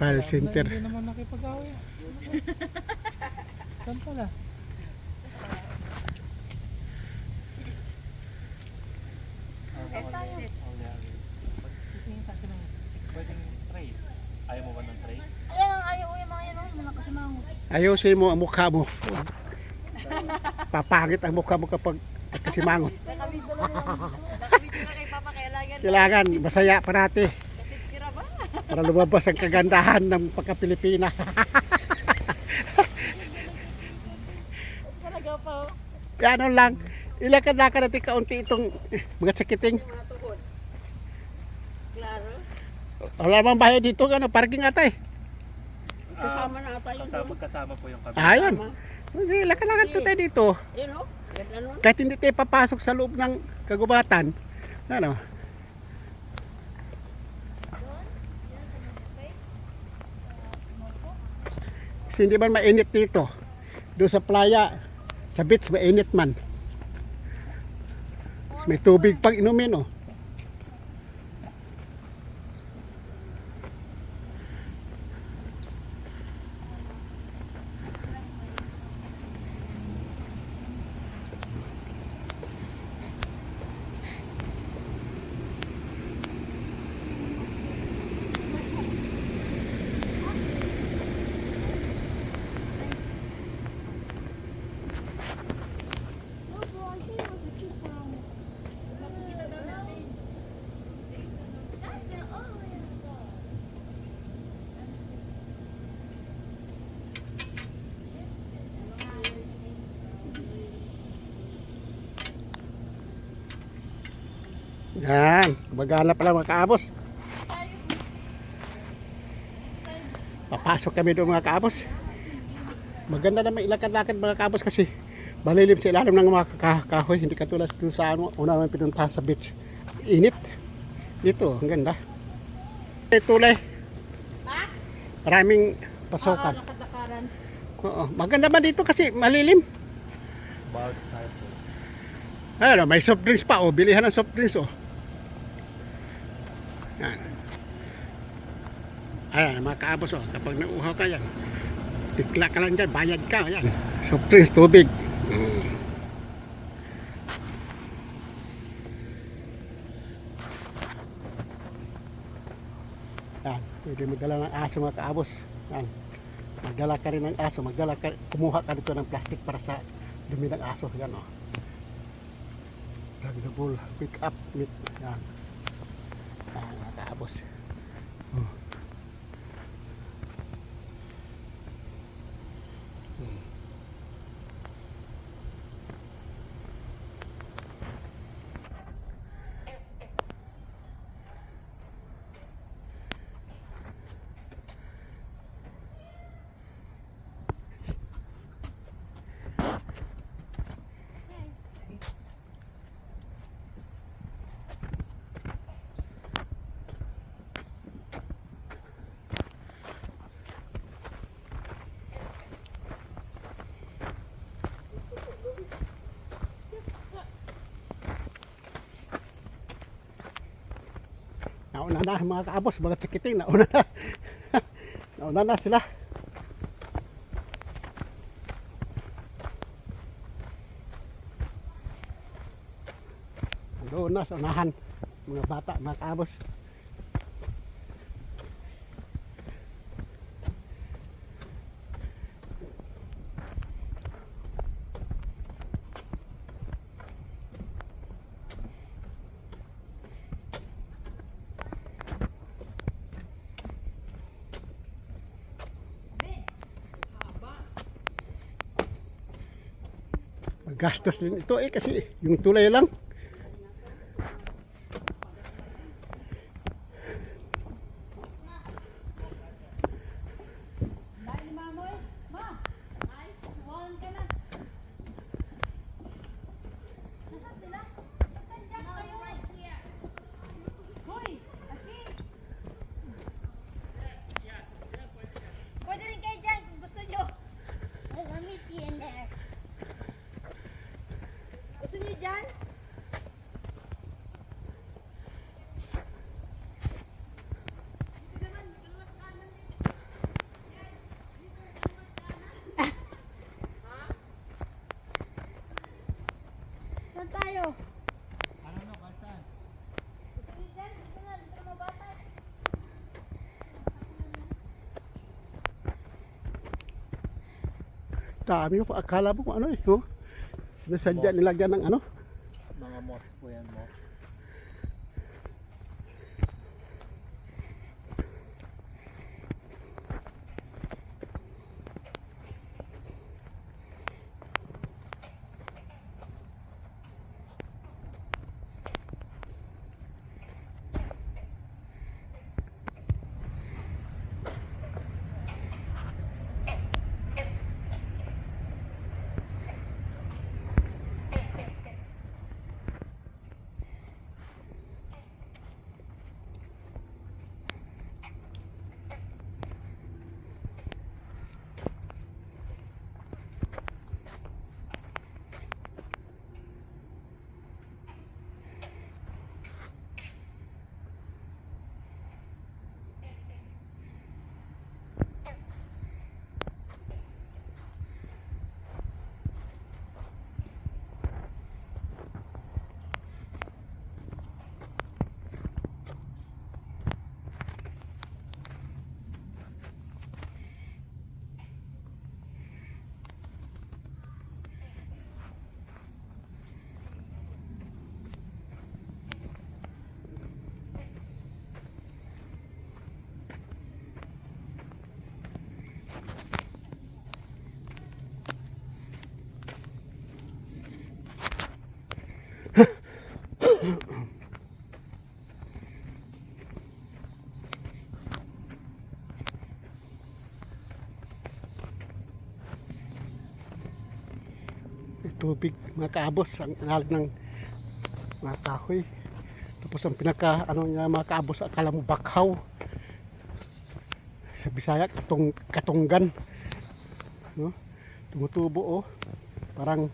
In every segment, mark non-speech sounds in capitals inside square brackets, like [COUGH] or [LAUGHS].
Trial center. Hindi naman nakipag-away. [LAUGHS] saan pala? Ayaw mo ba ng tray? Ang ayaw yung mga yan. Mga kasimangot. Ayusin mo ang mukha mo. Papangit ang mukha mo kapag kasimangot. [LAUGHS] Kailangan masaya parati? Para lumabas ang kagandahan ng pagka-Pilipina. Ano lang, ilakad-lakad natin kaunti itong mga sakiting. Klaro. Wala bang bahay dito, ano, parking ata eh. Kasama na ata yung Kasama, magkasama po yung kami. Ayan. Sige, lakad-lakad po tayo dito. Yun ano. Kahit hindi tayo papasok sa loob ng kagubatan. Ano? Kasi hindi man mainit dito. Doon sa playa, sa beach mainit man. Tapos may tubig pang inumin oh. Yan, magana pala mga kaabos. Papasok kami doon mga kaabos. Maganda naman ilakad-lakad mga kaabos kasi malilim sa ilalim ng mga kah- kahoy. Hindi katulad doon sa ano, una naman pinuntahan sa beach. Init. Dito, ang ganda. Eh, tulay. Maraming pasokan. Oo, maganda man dito kasi malilim. Bawat cycle. Ayun, may soft drinks pa. Oh, bilihan ng soft drinks. Oh. Yan. Ayan, mga kaabos. Oh. Kapag nauhaw ka yan, tikla ka lang dyan, bayad ka. Ayan. [LAUGHS] Soft drinks, tubig. Mm. Yan, pwede magdala ng aso mga kaabos. Yan. Magdala ka rin ng aso. Magdala ka, kumuha ka dito ng plastic para sa dumi ng aso. Yan, oh. Dragable pick up meat. Yan. Yan, mga kaabos. Oh. Nauna na mga kaabos, mga tsikiting, nauna na. [LAUGHS] nauna na sila. Doon na sa unahan, mga bata, mga kaabos. Gastos din ito eh kasi yung tulay lang. Dami ko. Akala mo kung ano eh. No? Sinasadya nilagyan ng ano. Mga moss po yan, moss. May tubig, mga kaabos, ang ilalim ng mga kahoy. Tapos ang pinaka, ano niya, mga kaabos, akala mo bakhaw. Sa Bisaya, katong, katunggan. No? Tumutubo, oh. Parang,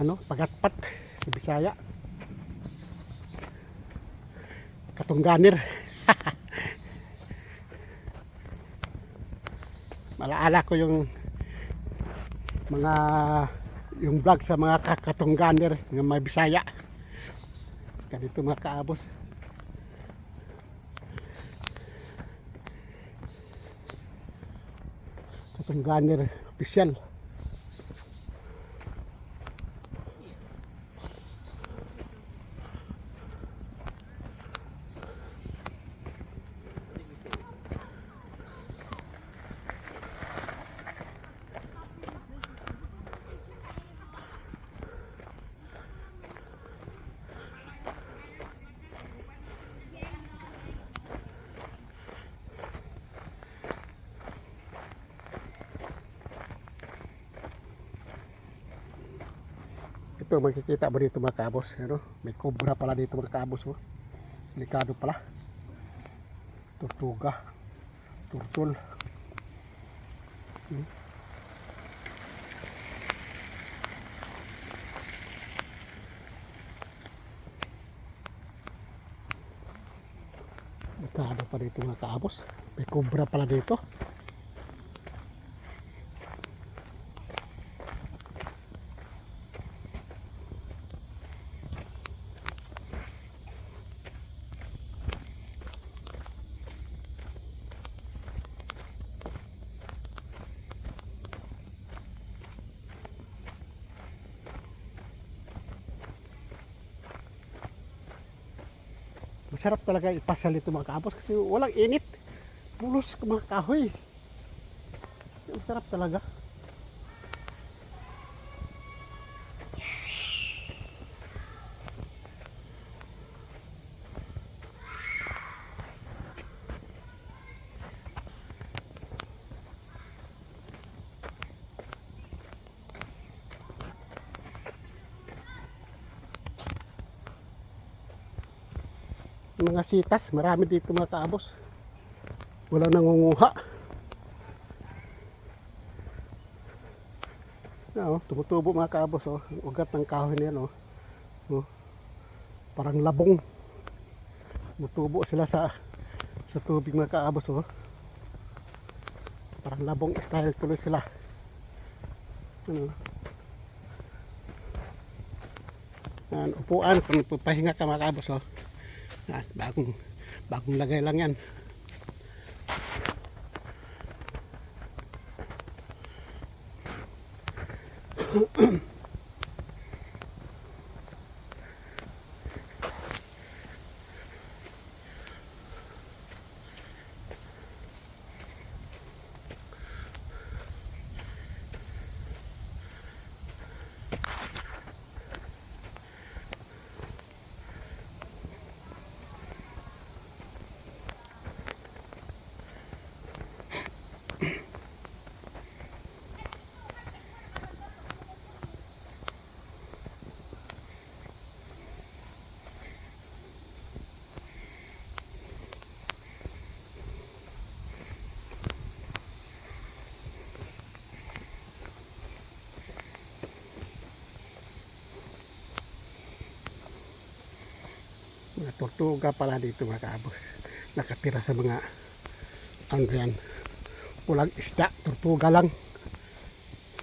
ano, pagatpat sa Bisaya. Katungganir. [LAUGHS] Malaala ko yung mga yung vlog sa mga kakatungganer ng mga Bisaya. Ganito mga kaabos. Katungganer official. Ito makikita mo dito mga kabos. Ano? May cobra pala dito mga kabos. Oh. Delikado pala. Tortuga. Turtul. Hmm. Delikado pa dito mga kabos. May cobra pala dito. Masarap talaga ipasal ito mga kaabos kasi walang init. Pulos mga kahoy. Masarap talaga. Mga sitas, marami dito mga kaabos. Wala nangunguha. Na, oh, tumutubo mga kaabos oh. Ugat ng kahoy na yan oh. oh. Parang labong. Tumutubo sila sa sa tubig mga kaabos oh. Parang labong style tuloy sila. Ano? Yan, upuan kung pahinga ka mga kaabos oh. Yan, bagong bagong lagay lang yan. Mga tortuga pala dito mga kaabos. Nakatira sa mga ano yan. Walang isda, tortuga lang.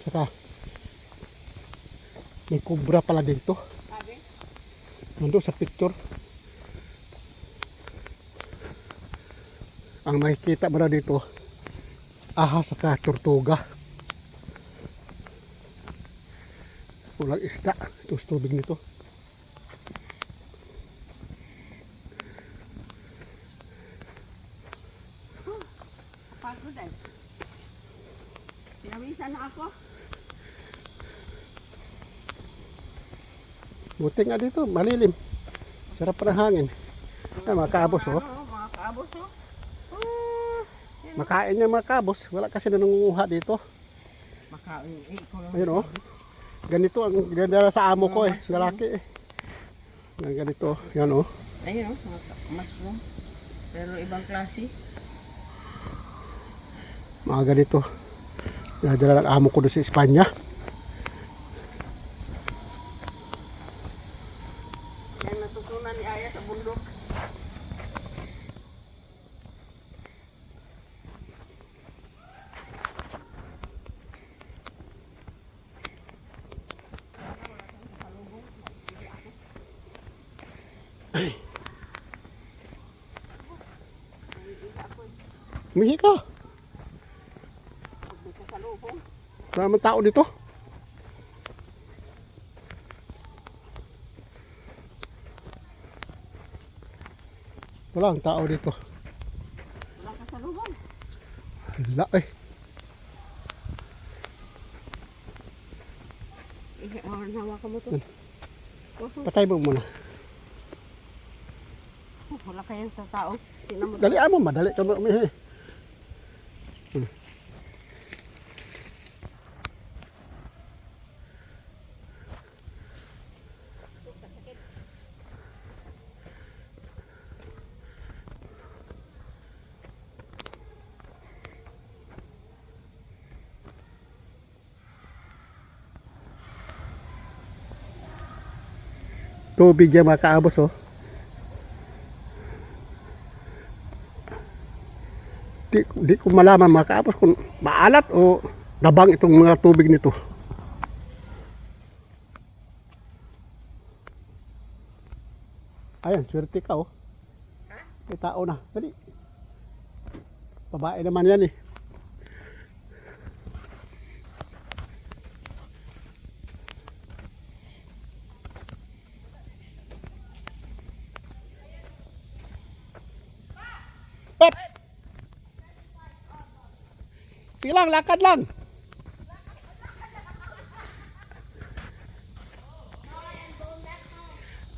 Saka may kubra pala dito. Nandun sa picture. Ang nakikita mo na dito, aha saka tortuga. Walang isda. Ito sa tubig nito. Pagod ay. Pinawisan na ako. Buti nga dito, malilim. Sarap ng hangin. Ay, mga kabos, oh. Mga kabos oh. Makain niya mga kabos. Wala kasi na nangunguha dito. Makain, eh. Ayun, oh. Ganito ang ganda sa amo ko eh. Lalaki eh. Ganito. Yan, oh. Ayun oh, mushroom. Pero ibang klase. Mga ganito. Nadala ng amo ko doon sa Espanya. Yan natutunan Wala naman tao dito. Wala ang tao dito. Walang kasalubong. Wala eh. Eh, oh, nawa ka mo to. Yan. Oh, Patay mo muna. wala kayang sa tao. Dali mo, madali ka mo umihi. Tubig yan mga kaabos oh. di, di ko malaman mga kaapos kung maalat o dabang itong mga tubig nito. Ayan, swerte ka oh. May tao na. Dali. Babae naman yan eh. Pilang, lakad lang.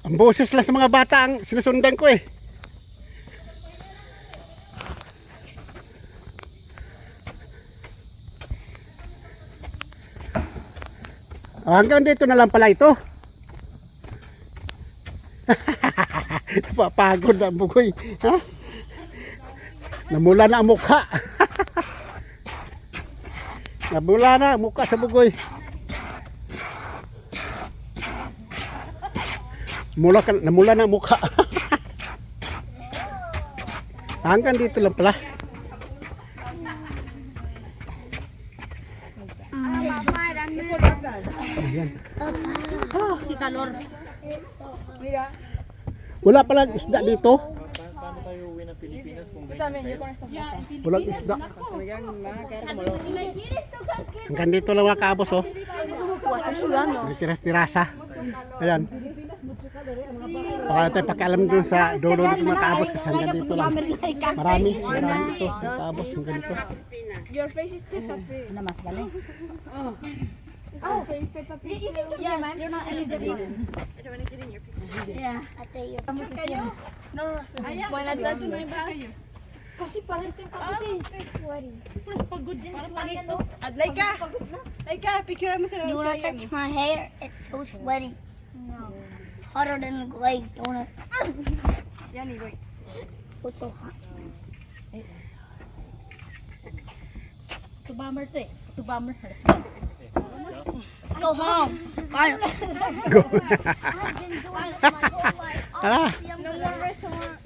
Ang boses lang sa mga bata ang sinusundan ko eh. Hanggang dito na lang pala ito. [LAUGHS] Napapagod ang bugoy. Ha? Namula na ang mukha. Nabula na ang mukha sa bugoy. Mula ka, namula na ang mukha. [LAUGHS] Hanggang dito lang pala. Ayan. Oh, si Kalor. Wala palang isda dito. Pa- paano tayo uwi Walang isda. Hanggang dito lang mga kabos oh. sila, no? May tiras-tirasa. Ayan. Baka natin pakialam dun sa dulo dito mga kaabos kasi hanggang dito lang. Marami, marami dito. Mga kaabos hanggang dito. Your face is Peppa Pig. Ano mas galing? Oh, face Peppa Pig. Yes, you're not any different. I don't want to get in your picture. Yeah. Ate, your Kayo? No, no, no. Wala tayo sa may bag. Kasi parang yung pagod eh. sweaty. Pagod yan. Parang pangit to. Laika! Laika, picture mo sila. You wanna touch my hair? It's so sweaty. No. Hotter than a glazed donut. Yan, wait. What's so hot? To bomber to eh. To bomber. Let's go. Go home. Fine. Go. [LAUGHS] I've been doing this my whole life. Ala. No more restaurant.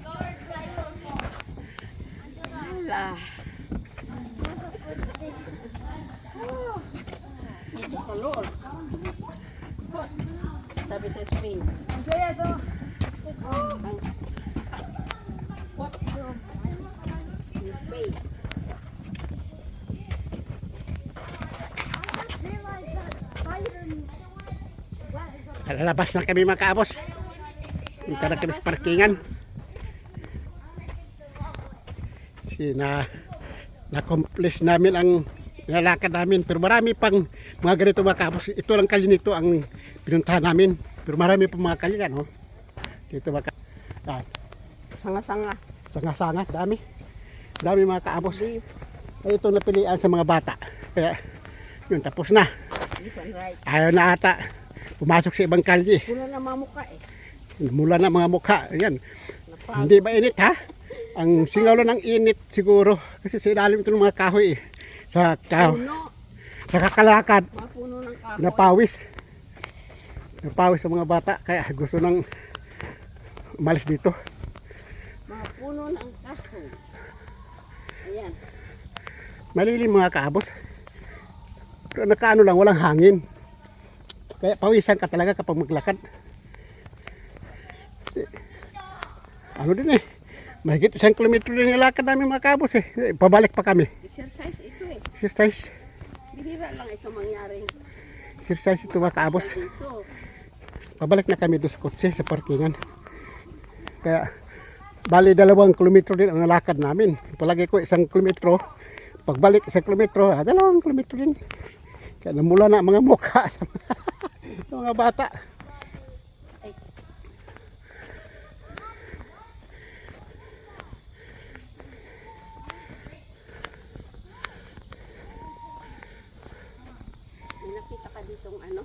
Sabi sa Spain. Lalabas na kami mga kaabos. Dito na kami sa parkingan. Si na na-accomplish namin ang nilalakad namin. Pero marami pang mga ganito mga kaabos. Ito lang kali nito ang pinuntahan namin. Pero marami pang mga kali yan. Oh. Dito mga kaabos. Yan. Sanga-sanga. Sanga-sanga. Dami. Dami mga kaabos. Ay, ito napilian sa mga bata. Kaya yun tapos na. Ayaw na ata. Pumasok sa ibang kalye. Pula na mamuka eh. Mula na mga mukha. Ayan. Hindi ba init ha? Ang singaw lang ng init siguro. Kasi sa ilalim ito ng mga kahoy eh. Sa, kahoy, Puno. sa kakalakad. Mapuno ng kahoy. Napawis. Napawis sa mga bata. Kaya gusto nang umalis dito. Mapuno ng kahoy. Ayan. Malilim mga kaabos. Pero nakaano lang, walang hangin. Kaya pawisan ka talaga kapag maglakad. Kasi, ano din eh. Mahigit isang kilometro din yung lakad namin mga kaabos eh. Eh, Pabalik pa kami. Exercise ito eh. Exercise. Bihira lang ito mangyaring Exercise ito mga kaabos. dito. Pabalik na kami doon sa kotse, sa parkingan. Kaya, bali dalawang kilometro din ang lakad namin. Palagi ko isang kilometro. Pagbalik isang kilometro, ah, dalawang kilometro din. Kaya namula na mga mukha sa [LAUGHS] mga, [LAUGHS] sa mga bata. Nakita ka ditong ano?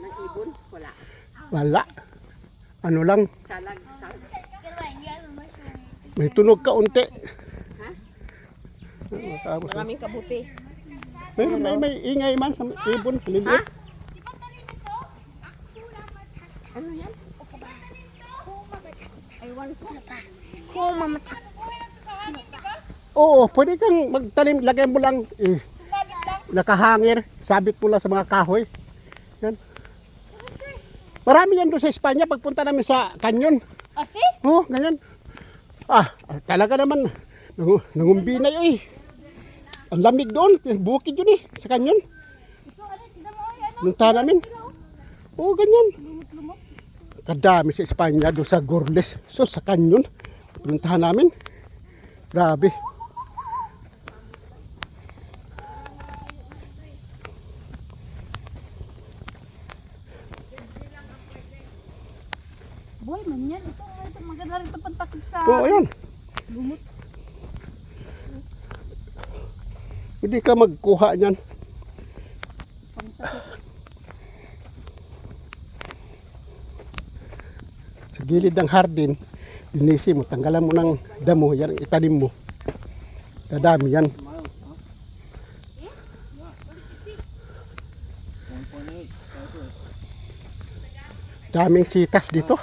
Ng ibon? Wala. Wala. Ano lang, Salag. Salag. may tunog ka unti. Kaabos, oh. Maraming kabuti. May, may, may ingay man sa ibon. Lilit. Ano yan? Cool, mama. Oo, pwede kang magtanim, lagay mo lang, eh, nakahangir, sabit mo lang sa mga kahoy. Yan. Marami yan doon sa Espanya, pagpunta namin sa kanyon. Ah, see? Oo, ganyan. Ah, talaga naman, nangu- nangumbinay eh. Ang lamig doon, eh, bukid yun eh, sa kanyon. Nunta namin. Oo, ganyan. Kadami sa Espanya, doon sa Gorles. So, sa kanyon, pinuntahan namin. Grabe. Boy, man yan. Ito, ito. Maganda rin ito pantakip sa... Oo, ayan. Hindi ka magkuha niyan. Sa gilid ng hardin, dinisi mo, tanggalan mo ng damo, yan ang itanim mo. Dadami yan. Daming sitas dito.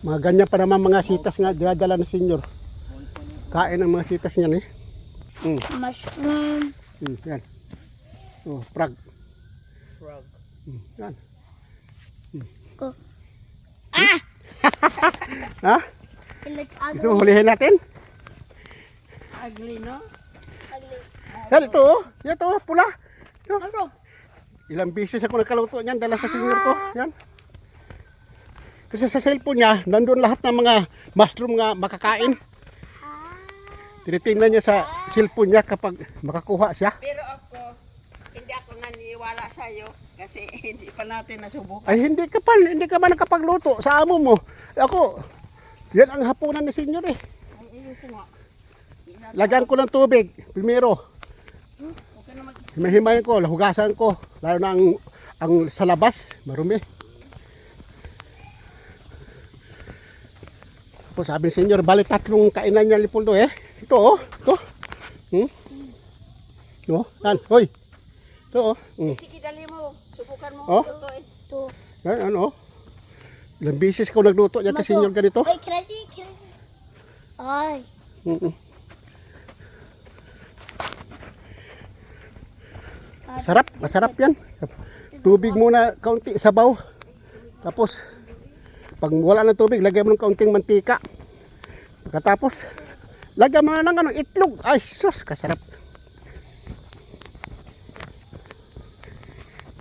Mga ganyan pa naman mga sitas nga dinadala ng senyor. Kain ng mga sitas niyan eh. Mm, Mushroom. mm, yan. Oh, prag. Frog. Mm, yan. Ah! [LAUGHS] Ha? Looks Ito, hulihin natin. Ugly, no? ugly. Yan ito oh. Yan ito, oh, pula. Ito. Mushroom. Ilang beses ako nakaluto niyan dala sa senior ko. Yan. Kasi sa cellphone niya, nandun lahat ng mga mushroom nga makakain. Tinitingnan niya sa cellphone niya kapag makakuha siya. Pero ako, hindi ako naniniwala sa'yo kasi [LAUGHS] hindi pa natin nasubukan. Ay hindi ka pa, hindi ka ba nakapagluto sa amo mo? Ako, yan ang hapunan ni senyor eh. Lagyan ko ng tubig, primero. Himahimayin ko, hugasan ko. Lalo na ang, ang sa labas, marumi. Po sabi ni senyor, bali tatlong kainan niya lipuldo eh. Ito oh, ito. Hmm? Oh, yan, hoy. Ito oh. Hmm. Sige, dali mo. Subukan mo. Oh? lutuin. Yan, ano? Ilang beses ko nagluto niya kasi senyor ganito. Can I see? Ay. Mm-mm. Sarap, masarap yan. Tubig muna, kaunti, sabaw. Tapos, pag wala na tubig, lagyan mo ng kaunting mantika. Pagkatapos, lagyan mo na ng ano, itlog. Ay, sus, kasarap.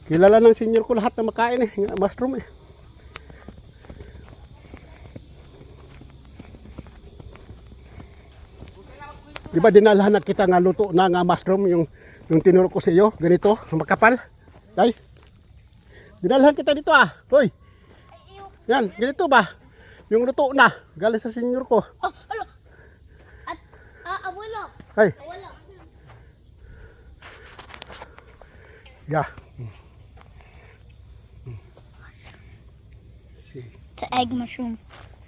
Kilala ng senior ko lahat na makain eh, mushroom eh. Di ba dinalhan na kita nga luto na nga mushroom yung yung tinuro ko sa iyo, ganito, makapal. Ay. Dinalhan kita dito ah. Hoy. Yan, ganito ba? Yung luto na, galing sa senyor ko. Oh, alo. Ay. It's an egg mushroom.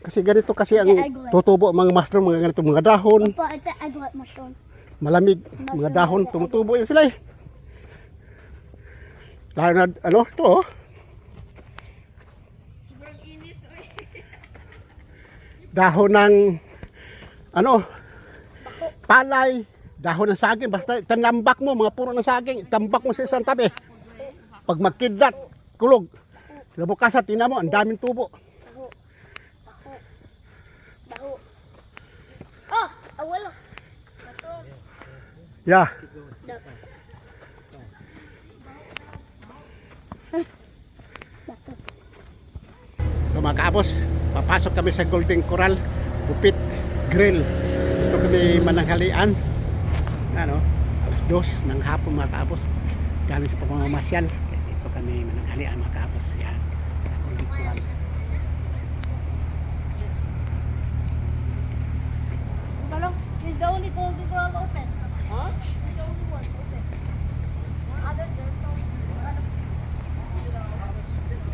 Kasi ganito kasi ang tutubo ang mga mushroom, mga ganito mga dahon, But it's egg mushroom. malamig, mga dahon, tumutubo yan sila eh. Lalo na, ano, ito oh. Dahon ng, ano, palay, dahon ng saging, basta tanambak mo, mga puno ng saging, tambak mo sa isang tabi. Pag magkidlat, kulog. Kinabukasan, tingnan mo, ang daming tubo. Oh, abuelo. Yeah. So, mga kaapos, papasok kami sa Golden Coral, Bupit Grill. Kami mananghalian. Ano, alas dos ng hapon mga kaapos. Galing sa pamamasyal. Dito kami mananghalian mga kaapos. Yan. Coral. Balong, he's the only golden girl open. Huh? He's the only one open. Others, there's no.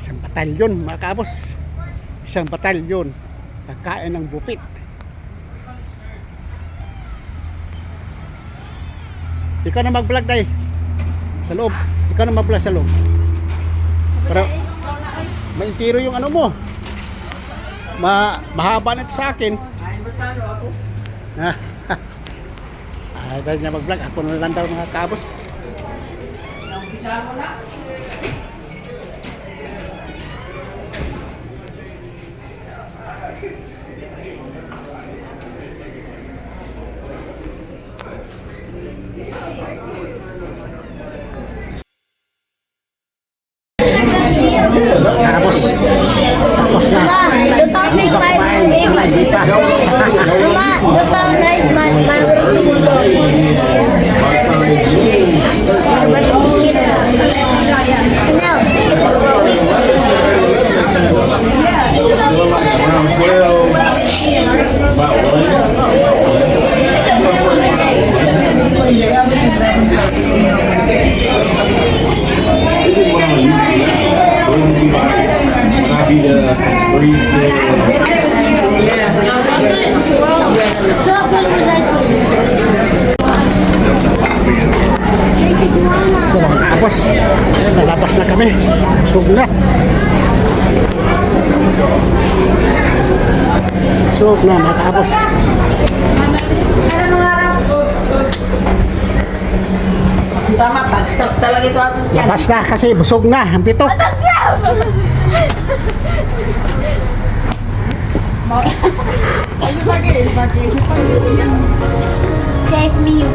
Isang batalyon mga kaapos. Isang batalyon. Kakain ng bupit. Ikaw na mag-vlog day. Sa loob. Ikaw na mag-vlog sa loob. Para maintiro yung ano mo. Ma mahaba na ito sa akin. Ha? Ay, [LAUGHS] dahil niya mag-vlog. Ako na lang daw mga kabos. Tapos, Kaapos. Nalabas na kami. Busog na. Busog na mga kaapos. Tama, tag talaga ito ang Labas na kasi busog na. Ang pito. There's me.